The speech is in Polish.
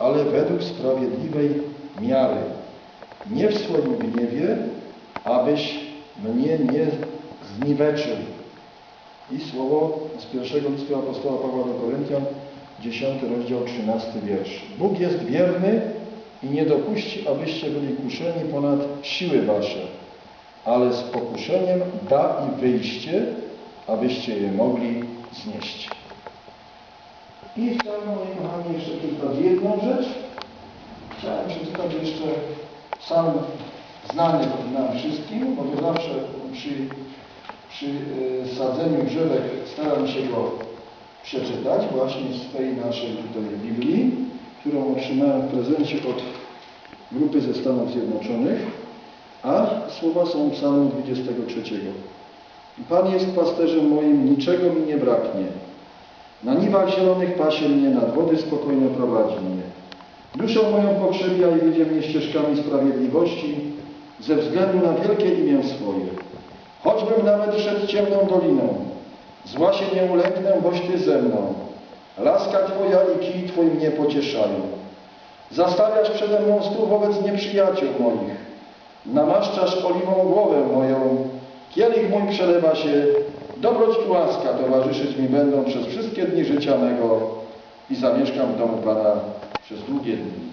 ale według sprawiedliwej miary. Nie w swoim gniewie, abyś mnie nie zniweczył. I słowo z pierwszego listu apostoła Pawła do Koryntian, 10 rozdział, 13 wiersz. Bóg jest wierny i nie dopuści, abyście byli kuszeni ponad siły wasze, ale z pokuszeniem da i wyjście, abyście je mogli znieść. I chciałem, moi kochani, jeszcze przeczytać jedną rzecz. Chciałem przeczytać jeszcze sam znany nam wszystkim, bo to zawsze przy, przy y, sadzeniu drzewek staram się go przeczytać właśnie z tej naszej tutaj Biblii, którą otrzymałem w prezencie od grupy ze Stanów Zjednoczonych, a słowa są psalmu 23. Pan jest pasterzem moim, niczego mi nie braknie. Na niwach zielonych pasie mnie, nad wody spokojne prowadzi mnie. Duszę moją pokrzywia i wiedzie mnie ścieżkami sprawiedliwości ze względu na wielkie imię swoje. Choćbym nawet szedł ciemną doliną, zła się nie ulęknę, boś Ty ze mną. Laska Twoja i kij Twój mnie pocieszają. Zastawiasz przede mną stół wobec nieprzyjaciół moich. Namaszczasz oliwą głowę moją. Kielich mój przelewa się. Dobroć i łaska towarzyszyć mi będą przez wszystkie dni życia mego i zamieszkam w domu Pana przez długie dni.